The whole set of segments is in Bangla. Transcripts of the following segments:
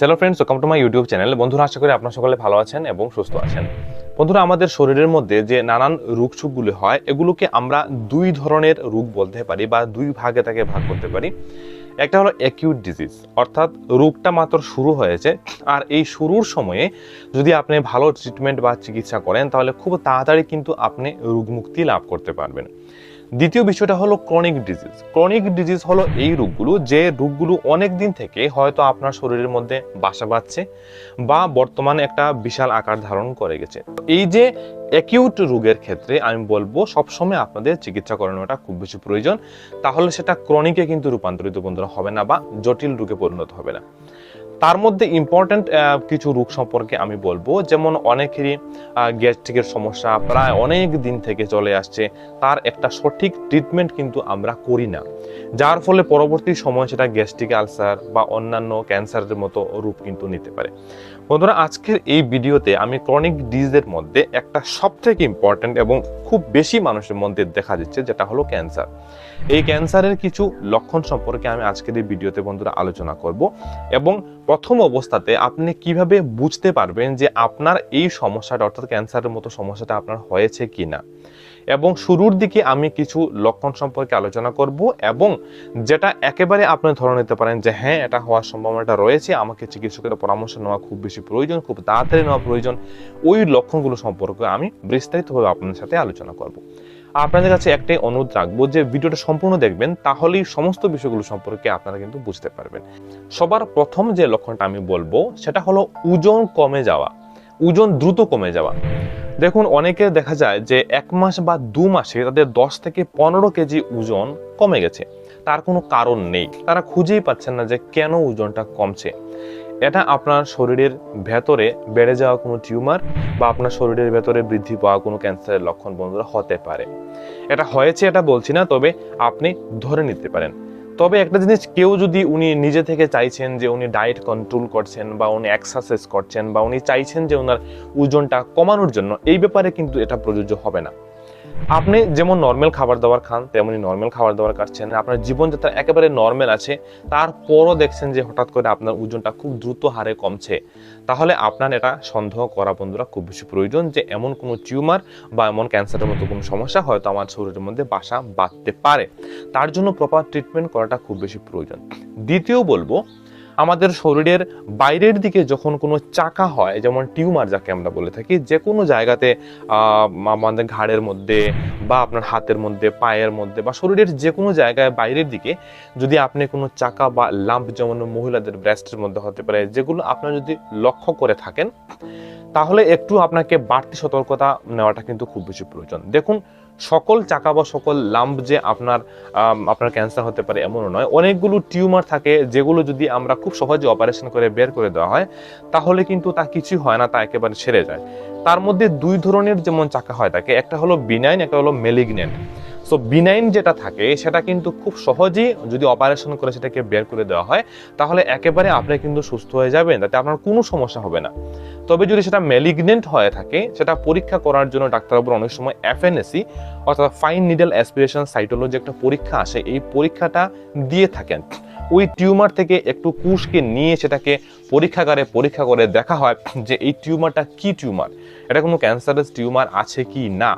Hello friends welcome to my YouTube channel বন্ধুরা, আশা করি আপনারা সকলে ভালো আছেন এবং সুস্থ আছেন। বন্ধুরা, আমাদের শরীরের মধ্যে যে নানান রোগ সুখগুলি হয়, এগুলোকে আমরা দুই ধরনের রোগ বলতে পারি বা দুই ভাগে তাকে ভাগ করতে পারি। একটা হলো অ্যাকিউট ডিজিজ অর্থাৎ রোগটা মাত্র শুরু হয়েছে আর এই শুরুর সময়ে যদি আপনি ভালো ট্রিটমেন্ট বা চিকিৎসা করেন, তাহলে খুব তাড়াতাড়ি কিন্তু আপনি রোগমুক্তি লাভ করতে পারবেন। দ্বিতীয় বিষয়টা হলো ক্রনিক ডিজিজ ক্রনিক ডিজিজ হলো এই রোগগুলো যে রোগগুলো অনেক দিন থেকে হয়তো আপনার শরীরের মধ্যে বাসা বাঁধছে বা বর্তমানে একটা বিশাল আকার ধারণ করে গেছে। এই যে অ্যাকিউট রোগের ক্ষেত্রে আমি বলব সবসময় আপনাদের চিকিৎসা করানোটা খুব বেশি প্রয়োজন। তাহলে সেটা ক্রনিকে কিন্তু রূপান্তরিত বন্ধুরা হবে না বা জটিল রোগে পরিণত হবে না। তার মধ্যে ইম্পর্ট্যান্ট কিছু রোগ সম্পর্কে আমি বলব। যেমন অনেকেরই গ্যাস্ট্রিকের সমস্যা প্রায় অনেক দিন থেকে চলে আসছে। তার একটা সঠিক ট্রিটমেন্ট কিন্তু আমরা করি না। যার ফলে পরবর্তী সময় সেটা গ্যাস্ট্রিক আলসার বা অন্যান্য ক্যান্সারের মতো রূপ কিন্তু নিতে পারে। বন্ধুরা, আজকের এই ভিডিওতে আমি ক্রনিক ডিজিজের মধ্যে একটা সবথেকে ইম্পর্ট্যান্ট এবং খুব বেশি মানুষের মধ্যে দেখা যাচ্ছে যেটা হলো ক্যান্সার এই ক্যান্সারের কিছু লক্ষণ সম্পর্কে আমি আজকের এই ভিডিওতে বন্ধুরা আলোচনা করব এবং প্রথম অবস্থাতে আপনি কীভাবে বুঝতে পারবেন যে আপনার এই সমস্যাটা, অর্থাৎ ক্যান্সারের মতো সমস্যাটা আপনার হয়েছে কি না এবং শুরুর দিকে আমি কিছু লক্ষণ সম্পর্কে আলোচনা করব এবং যেটা একেবারে আপনি ধরে নিতে পারেন যে হ্যাঁ এটা হওয়ার সম্ভাবনাটা রয়েছে, আমাকে চিকিৎসকের পরামর্শ নেওয়া খুব বেশি প্রয়োজন, খুব তাড়াতাড়ি নেওয়া প্রয়োজন। ওই লক্ষণগুলো সম্পর্কে আমি বিস্তারিতভাবে আপনাদের সাথে আলোচনা করব। আপনাদের কাছে একটাই অনুরোধ রাখব যে ভিডিওটা সম্পূর্ণ দেখবেন, তাহলেই সমস্ত বিষয়গুলো সম্পর্কে আপনারা কিন্তু বুঝতে পারবেন। সবার প্রথম যে লক্ষণটা আমি বলব, সেটা হলো ওজন কমে যাওয়া, ওজন দ্রুত কমে যাওয়া। দেখুন, অনেকে দেখা যায় যে এক মাস বা দু মাসে তাদের দশ থেকে পনেরো কেজি ওজন কমে গেছে। তার কোনো কারণ নেই। তারা খুঁজেই পাচ্ছেন না যে কেন ওজনটা কমছে। এটা আপনার শরীরের ভেতরে বেড়ে যাওয়া কোনো টিউমার বা আপনার শরীরের ভেতরে বৃদ্ধি পাওয়া কোনো ক্যান্সারের লক্ষণ বন্ধুরা হতে পারে। এটা হয়েছে, এটা বলছি না, তবে আপনি ধরে নিতে পারেন। তবে একটা জিনিস কেউ যদি উনি নিজে থেকে চাইছেন যে উনি ডায়েট কন্ট্রোল করছেন বা উনি এক্সারসাইজ করছেন বা উনি চাইছেন যে ওনার ওজনটা কমানোর জন্য, এই ব্যাপারে কিন্তু এটা প্রযোজ্য হবে না। আপনি যেমন নর্মাল খাবার দাবার খান, তেমনি নর্মাল খাবার দাবার খাচ্ছেন আপনার জীবনযাত্রা একেবারে নর্মাল আছে, তারপরও দেখছেন যে হঠাৎ করে আপনার ওজনটা খুব দ্রুত হারে কমছে। তাহলে আপনার এটা সন্দেহ করা বন্ধুরা খুব বেশি প্রয়োজন যে এমন কোনো টিউমার বা এমন ক্যান্সারের মতো কোনো সমস্যা হয়তো আমার শরীরের মধ্যে বাসা বাঁধতে পারে। তার জন্য প্রপার ট্রিটমেন্ট করাটা খুব বেশি প্রয়োজন। দ্বিতীয় বলব আমাদের শরীরের বাইরের দিকে যখন কোনো চাকা হয়, যেমন টিউমার যাকে আমরা বলে থাকি যে কোনো জায়গাতে আমাদের ঘাড়ের মধ্যে বা আপনার হাতের মধ্যে, পায়ের মধ্যে বা শরীরের যে কোনো জায়গায় বাইরের দিকে যদি আপনি কোনো চাকা বা লাম্প যেমন মহিলাদের ব্রেস্টের মধ্যে হতে পারে, যেগুলো আপনারা যদি লক্ষ্য করে থাকেন, তাহলে একটু আপনাকে বাড়তি সতর্কতা নেওয়াটা কিন্তু খুব বেশি প্রয়োজন। দেখুন সকল চাকা বা সকল লাম্প যে আপনার আপনার ক্যান্সার হতে পারে এমনও নয়, অনেকগুলো টিউমার থাকে যেগুলো যদি আমরা খুব সহজে অপারেশন করে বের করে দেওয়া হয়, তাহলে কিন্তু তা কিছুই হয় না, তা একেবারে সেরে যায়। তার মধ্যে দুই ধরনের যেমন চাকা হয় তাকে, একটা হলো বিনাইন একটা হলো মেলিগনেন্ট সো বিনাইন যেটা থাকে, সেটা কিন্তু খুব সহজেই যদি অপারেশন করে সেটাকে বের করে দেওয়া হয়, তাহলে একেবারে আপনি কিন্তু সুস্থ হয়ে যাবেন, তাতে আপনার কোনো সমস্যা হবে না। তবে যদি সেটা ম্যালিগনেন্ট হয়ে থাকে, সেটা পরীক্ষা করার জন্য ডাক্তারবাবুর অনেক সময় এফএনএসি অর্থাৎ ফাইন নিডেল অ্যাসপিরেশন সাইটোলজি একটা পরীক্ষা আসে, এই পরীক্ষাটা দিয়ে থাকেন। ওই টিউমার থেকে একটু কুশকে নিয়ে সেটাকে পরীক্ষাগারে পরীক্ষা করে দেখা হয় যে এই টিউমারটা কি টিউমার? এটা কোনো ক্যান্সারাস টিউমার আছে কি না?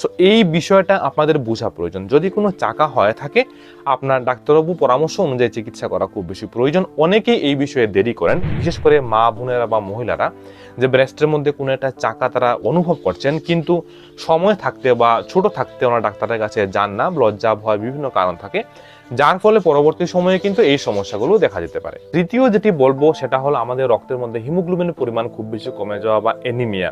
সো এই বিষয়টা আপনাদের বোঝা প্রয়োজন। যদি কোনো চাকা হয়ে থাকে, আপনার ডাক্তারবাবু পরামর্শ অনুযায়ী চিকিৎসা করা খুব বেশি প্রয়োজন। অনেকেই এই বিষয়ে দেরি করেন, বিশেষ করে মা বোনেরা বা মহিলারা, যে ব্রেস্টের মধ্যে কোনো একটা চাকা তারা অনুভব করছেন, কিন্তু সময় থাকতে বা ছোট থাকতে ওনার ডাক্তারের কাছে যান না, লজ্জা, ভয় বিভিন্ন কারণ থাকে। যার ফলে পরবর্তী সময়ে কিন্তু এই সমস্যাগুলো দেখা যেতে পারে। তৃতীয় যেটি বলব, সেটা হলো আমাদের রক্তের মধ্যে হিমোগ্লোবিনের পরিমাণ খুব বেশি কমে যাওয়া বা এনিমিয়া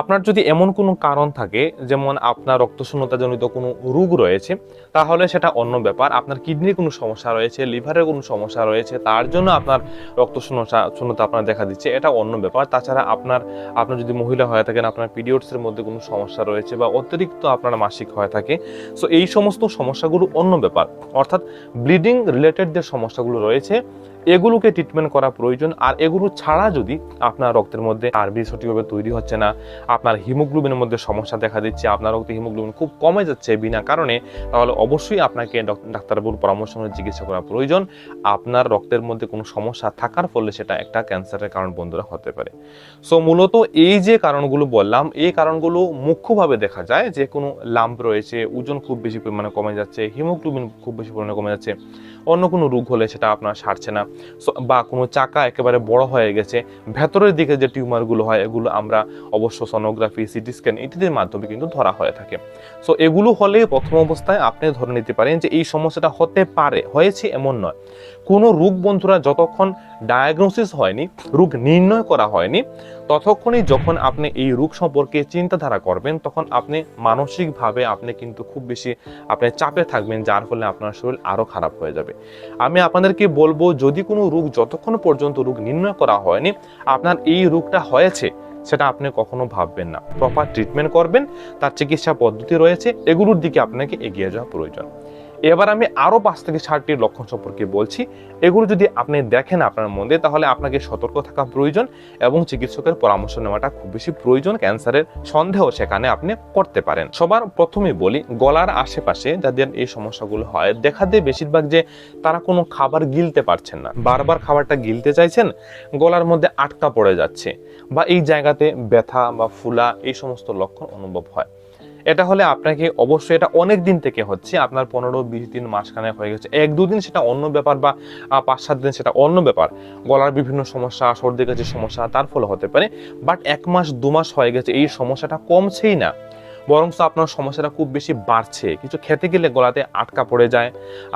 আপনার যদি এমন কোনো কারণ থাকে, যেমন আপনার রক্তশূন্যতাজনিত কোনো রোগ রয়েছে, তাহলে সেটা অন্য ব্যাপার। আপনার কিডনির কোনো সমস্যা রয়েছে, লিভারের কোনো সমস্যা রয়েছে, তার জন্য আপনার রক্তশূন্যতা, শূন্যতা আপনার দেখা দিচ্ছে, এটা অন্য ব্যাপার। তাছাড়া আপনার আপনার যদি মহিলা হয়ে থাকেন, আপনার পিরিয়ডসের মধ্যে কোনো সমস্যা রয়েছে বা অতিরিক্ত আপনার মাসিক হয়ে থাকে সো এই সমস্ত সমস্যাগুলো অন্য ব্যাপার। অর্থাৎ ব্লিডিং রিলেটেড যে সমস্যাগুলো রয়েছে এগুলোকে ট্রিটমেন্ট করা প্রয়োজন। আর এগুলো ছাড়া যদি আপনার রক্তের মধ্যে আরবি সঠিকভাবে তৈরি হচ্ছে না, আপনার হিমোগ্লোবিনের মধ্যে সমস্যা দেখা দিচ্ছে, আপনার রক্তে হিমোগ্লোবিন খুব কমে যাচ্ছে বিনা কারণে, তাহলে অবশ্যই আপনাকে ডক- ডাক্তারবাবুর পরামর্শ অনুযায়ী চিকিৎসা করা প্রয়োজন। আপনার রক্তের মধ্যে কোনো সমস্যা থাকার ফলে সেটা একটা ক্যান্সারের কারণ বন্ধুরা হতে পারে। সো মূলত এই যে কারণগুলো বললাম, এই কারণগুলো মুখ্যভাবে দেখা যায় যে কোনো লাম্প রয়েছে, ওজন খুব বেশি পরিমাণে কমে যাচ্ছে, হিমোগ্লোবিন খুব বেশি পরিমাণে কমে যাচ্ছে। অন্য কোনো রোগ হলে সেটা আপনার সারছে না। বা কোনো চাকা একেবারে বড় হয়ে গেছে, ভেতরের দিকে যে টিউমারগুলো হয়, এগুলো আমরা অবশ্য সোনোগ্রাফি সিটি স্ক্যান ইত্যাদির মাধ্যমে কিন্তু ধরা হয়ে থাকে। সো এগুলো হলে প্রথম অবস্থায় আপনি ধরে নিতে পারেন যে এই সমস্যাটা হতে পারে, হয়েছে এমন নয়। কোনো রোগ বন্ধুরা যতক্ষণ ডায়াগনোসিস হয়নি, রোগ নির্ণয় করা হয়নি, ততক্ষণই যখন আপনি এই রোগ সম্পর্কে চিন্তাধারা করবেন, তখন আপনি মানসিকভাবে আপনি কিন্তু খুব বেশি আপনি চাপে থাকবেন, যার ফলে আপনার শরীর আরও খারাপ হয়ে যাবে। আমি আপনাদেরকে বলব, যদি কোনো রোগ যতক্ষণ পর্যন্ত রোগ নির্ণয় করা হয়নি, আপনার এই রোগটা হয়েছে, সেটা আপনি কখনো ভাববেন না। প্রপার ট্রিটমেন্ট করবেন, তার চিকিৎসা পদ্ধতি রয়েছে, এগুলোর দিকে আপনাকে এগিয়ে যাওয়া প্রয়োজন। এবার আমি আরও পাঁচ থেকে ষাটটি লক্ষণ সম্পর্কে বলছি। এগুলো যদি আপনি দেখেন আপনার মধ্যে, তাহলে আপনাকে সতর্ক থাকা প্রয়োজন এবং চিকিৎসকের পরামর্শ নেওয়াটা খুব বেশি প্রয়োজন। ক্যান্সারের সন্দেহ সেখানে আপনি করতে পারেন। সবার প্রথমে বলি, গলার আশেপাশে যাদের এই সমস্যাগুলো হয়, দেখা দেয় বেশিরভাগ যে তারা কোনো খাবার গিলতে পারছেন না। বারবার খাবারটা গিলতে চাইছেন, গলার মধ্যে আটকা পড়ে যাচ্ছে বা এই জায়গাতে ব্যথা বা ফুলা এই সমস্ত লক্ষণ অনুভব হয়। এটা হলে আপনাকে অবশ্যই এটা অনেক দিন থেকে হচ্ছে, আপনার পনেরো বিশ দিন মাসখানেক হয়ে গেছে। এক দুদিন সেটা অন্য ব্যাপার বা পাঁচ সাত দিন সেটা অন্য ব্যাপার। গলার বিভিন্ন সমস্যা, সর্দি কাছে সমস্যা, তার ফলে হতে পারে। বাট এক মাস, দু মাস হয়ে গেছে, এই সমস্যাটা কমছেই না। বরং আপনার সমস্যাটা খুব বেশি বাড়ছে। কিছু খেতে গেলে গলাতে আটকা পড়ে যায়,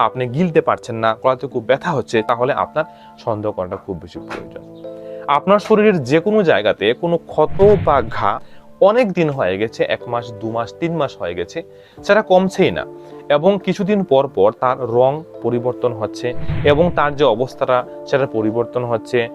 আপনি গিলতে পারছেন না, গলাতে খুব ব্যথা হচ্ছে, তাহলে আপনার সন্দেহ করাটা খুব বেশি প্রয়োজন। আপনার শরীরের যে কোনো জায়গাতে কোনো ক্ষত বা ঘা অনেক দিন হয়ে গেছে, এক মাস, দু মাস, তিন মাস হয়ে গেছে, সেটা কমছেই না। এবং কিছুদিন পর পর তার রং পরিবর্তন হচ্ছে এবং তার যে অবস্থাটা সেটা পরিবর্তন হচ্ছে।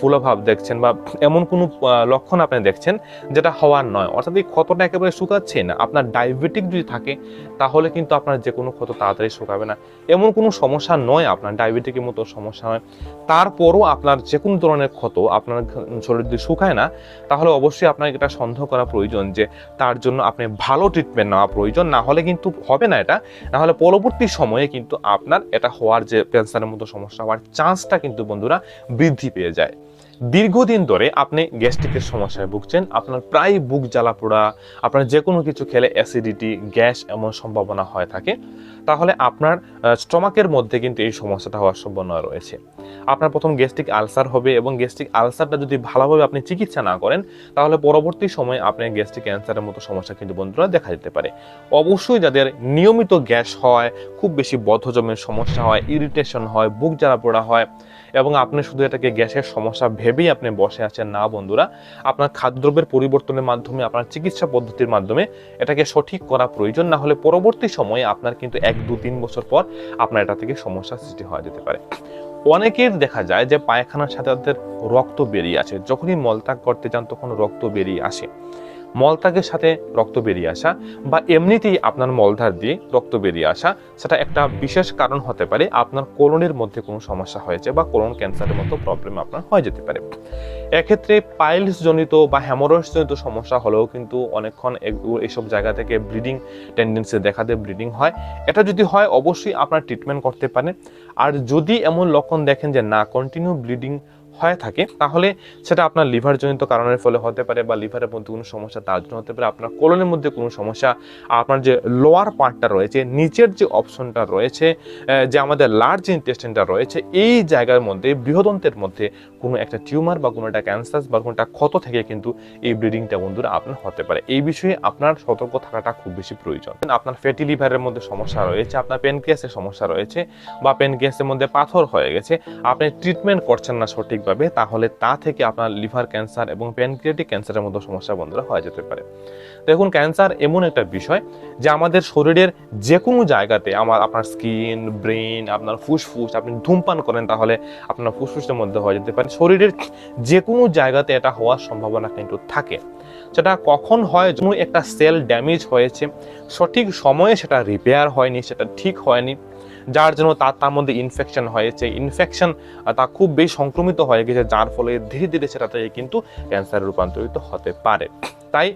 ফুলভাব দেখছেন বা এমন কোনো লক্ষণ আপনি দেখছেন যেটা হওয়ার নয়। অর্থাৎ এই ক্ষতটা একেবারে শুকাচ্ছে না। আপনার ডায়াবেটিক যদি থাকে, তাহলে কিন্তু আপনার যে কোনো ক্ষত তাড়াতাড়ি শুকাবে না। এমন কোনো সমস্যা নয় আপনার, ডায়াবেটিকের মতো সমস্যা নয়। তারপরও আপনার যে কোনো ধরনের ক্ষত আপনার শরীর যদি শুকায় না, তাহলে অবশ্যই আপনাকে এটা সন্দেহ করা প্রয়োজন যে তার জন্য আপনি ভালো ট্রিটমেন্ট নেওয়া প্রয়োজন। না হলে কিন্তু হবে না এটা। না হলে পরবর্তী সময়ে কিন্তু আপনার এটা হওয়ার যে ক্যান্সারের মতো সমস্যা হওয়ার চান্সটা কিন্তু বন্ধুরা বৃদ্ধি পেয়ে যায়। দীর্ঘদিন ধরে আপনি গ্যাস্ট্রিকের সমস্যায় ভুগছেন, আপনার প্রায় বুক জ্বালা পোড়া, আপনার যে কোনো কিছু খেলে অ্যাসিডিটি, গ্যাস এমন সম্ভাবনা হয়ে থাকে। তাহলে আপনার স্টমাকের মধ্যে কিন্তু এই সমস্যাটা হওয়ার সম্ভাবনা রয়েছে। আপনার প্রথম গ্যাস্ট্রিক আলসার হবে এবং গ্যাস্ট্রিক আলসারটা যদি ভালোভাবে আপনি চিকিৎসা না করেন, তাহলে পরবর্তী সময়ে আপনার গ্যাস্ট্রিক ক্যান্সারের মতো সমস্যা কিন্তু বন্ধুরা দেখা দিতে পারে। অবশ্যই যাদের নিয়মিত গ্যাস হয়, খুব বেশি বদ্ধজমের সমস্যা হয়, ইরিটেশন হয়, বুক জ্বালা পোড়া হয়, এবং আপনি শুধু এটাকে গ্যাসের সমস্যা ভেবেই আপনি বসে আছেন না বন্ধুরা, আপনার খাদ্যদ্রব্যের পরিবর্তনের মাধ্যমে, আপনার চিকিৎসা পদ্ধতির মাধ্যমে এটাকে সঠিক করা প্রয়োজন, না হলে পরবর্তী সময়ে আপনার কিন্তু এক দু তিন বছর পর আপনার এটা থেকে সমস্যা সৃষ্টি হয়ে যেতে পারে। অনেকের দেখা যায় যে পায়খানার সাথে তাদের রক্ত বেরিয়ে আসে। যখনই মলত্যাগ করতে যান, তখন রক্ত বেরিয়ে আসে। মলত্যাগের সাথে রক্ত বেরিয়ে আসা বা এমনিতেই আপনার মলধার দিয়ে রক্ত বেরিয়ে আসা, সেটা একটা বিশেষ কারণ হতে পারে। আপনার কোলনের মধ্যে কোনো সমস্যা হয়েছে বা কোলন ক্যান্সারের মতো প্রবলেম আপনার হয়ে যেতে পারে। এক্ষেত্রে পাইলস জনিত বা হ্যামোরয়েডস জনিত সমস্যা হলেও কিন্তু অনেকক্ষণ এইসব জায়গা থেকে ব্লিডিং টেন্ডেন্সি দেখা দেয় ব্লিডিং হয়। এটা যদি হয়, অবশ্যই আপনার ট্রিটমেন্ট করতে পারেন। আর যদি এমন লক্ষণ দেখেন যে না কন্টিনিউ ব্লিডিং হয়ে থাকে, তাহলে সেটা আপনার লিভার জনিত কারণের ফলে হতে পারে বা লিভারের মধ্যে কোনো সমস্যা, তার জন্য হতে পারে আপনার কোলনের মধ্যে কোনো সমস্যা, আপনার যে লোয়ার পার্টটা রয়েছে, নিচের যে অপশনটা রয়েছে যে আমাদের লার্জ ইন্টেস্টেনটা রয়েছে, এই জায়গার মধ্যে, বৃহদন্তের মধ্যে কোনো একটা টিউমার বা কোনো একটা ক্যান্সার বা কোনো একটা ক্ষত থেকে কিন্তু এই ব্লিডিংটা বন্ধুরা আপনার হতে পারে। এই বিষয়ে আপনার সতর্ক থাকাটা খুব বেশি প্রয়োজন। আপনার ফ্যাটি লিভারের মধ্যে সমস্যা রয়েছে, আপনার পেনক্রিয়াসের সমস্যা রয়েছে বা পেনক্রিয়াসের মধ্যে পাথর হয়ে গেছে, আপনি ট্রিটমেন্ট করছেন না সঠিকভাবে তাহলে তা থেকে আপনার লিভার ক্যান্সার এবং প্যানক্রিয়াটিক ক্যান্সারের মতো সমস্যা বন্ধুরা হয়ে যেতে পারে। দেখুন, ক্যান্সার এমন একটা বিষয় যে আমাদের শরীরের যে কোনো জায়গাতে আমার, আপনার স্কিন, ব্রেন, আপনার ফুসফুস, আপনি ধূমপান করেন, তাহলে আপনার ফুসফুসের মধ্যে হয়ে যেতে পারে। শরীরের যে কোনো জায়গাতে এটা হওয়ার সম্ভাবনা কিন্তু থাকে। সেটা কখন হয় কোনো একটা সেল ড্যামেজ হয়েছে, সঠিক সময়ে সেটা রিপেয়ার হয়নি, সেটা ঠিক হয়নি যার জন্য তার তার মধ্যে ইনফেকশন হয়েছে। ইনফেকশন তা খুব বেশি সংক্রমিত হয়ে গেছে, যার ফলে ধীরে ধীরে সেটা থেকে কিন্তু ক্যান্সারে রূপান্তরিত হতে পারে। তাই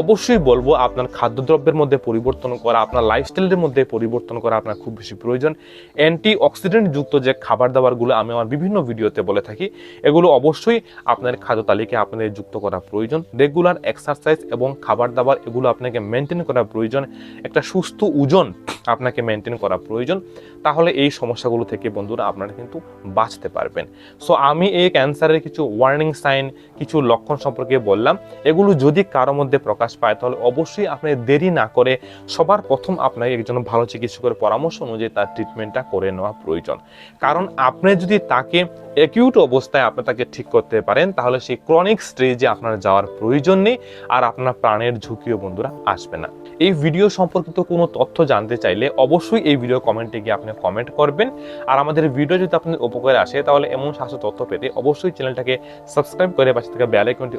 অবশ্যই বলব, আপনার খাদ্যদ্রব্যের মধ্যে পরিবর্তন করা, আপনার লাইফস্টাইলের মধ্যে পরিবর্তন করা আপনার খুব বেশি প্রয়োজন। অ্যান্টি অক্সিডেন্ট যুক্ত যে খাবার দাবারগুলো আমি আমার বিভিন্ন ভিডিওতে বলে থাকি, এগুলো অবশ্যই আপনার খাদ্য তালিকায় আপনাদের যুক্ত করা প্রয়োজন। রেগুলার এক্সারসাইজ এবং খাবার দাবার এগুলো আপনাকে মেনটেন করা প্রয়োজন। একটা সুস্থ ওজন আপনাকে মেনটেন করা প্রয়োজন। তাহলে এই সমস্যাগুলো থেকে বন্ধুরা আপনারা কিন্তু বাঁচতে পারবেন। সো আমি এই ক্যান্সারের কিছু ওয়ার্নিং সাইন কিছু লক্ষণ সম্পর্কে বললাম। এগুলো যদি কারোর মধ্যে প্রকাশ পায়, তাহলে অবশ্যই আপনি দেরি না করে সবার প্রথম আপনাকে একজন ভালো চিকিৎসকের পরামর্শ অনুযায়ী তার ট্রিটমেন্টটা করে নেওয়া প্রয়োজন। কারণ আপনি যদি তাকে অ্যাকিউট অবস্থায় আপনি তাকে ঠিক করতে পারেন, তাহলে সেই ক্রনিক স্টেজে আপনার যাওয়ার প্রয়োজন নেই আর আপনার প্রাণের ঝুঁকিও বন্ধুরা আসবে না। এই ভিডিও সম্পর্কিত কোনো তথ্য জানতে চাইলে অবশ্যই এই ভিডিও কমেন্টে গিয়ে আপনি কমেন্ট করবেন। আর আমাদের ভিডিও যদি আপনাদের উপকারে আসে, তাহলে এমন স্বাস্থ্য তথ্য পেতে অবশ্যই চ্যানেলটাকে সাবস্ক্রাইব করে পাশে থেকে বেল আইকনটি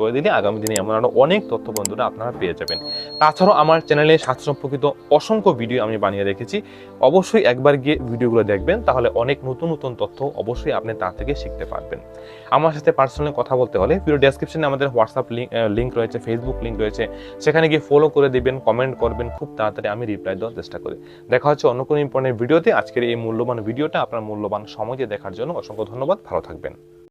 করে দিলে আগামী দিনে এমন আরও অনেক তথ্য বন্ধুরা আপনারা পেয়ে যাবেন। তাছাড়াও আমার চ্যানেলে স্বাস্থ্য সম্পর্কিত অসংখ্য ভিডিও আমি বানিয়ে রেখেছি। অবশ্যই একবার গিয়ে ভিডিওগুলো দেখবেন, তাহলে অনেক নতুন নতুন তথ্য অবশ্যই আপনি তা থেকে শিখতে পারবেন। আমার সাথে পার্সোনালি কথা বলতে হলে ভিডিও ডেসক্রিপশনে আমাদের হোয়াটসঅ্যাপ লিঙ্ক রয়েছে ফেসবুক লিঙ্ক রয়েছে। সেখানে গিয়ে ফলো করে দিবেন কমেন্ট করবেন, খুব তাড়াতাড়ি আমি রিপ্লাই দেওয়ার চেষ্টা করি। দেখা হচ্ছে অন্য কোনো ইম্পর্টেন্ট ভিডিওতে। আজকের এই মূল্যবান ভিডিওটা আপনার মূল্যবান সময় দেখার জন্য অসংখ্য ধন্যবাদ। ভালো থাকবেন।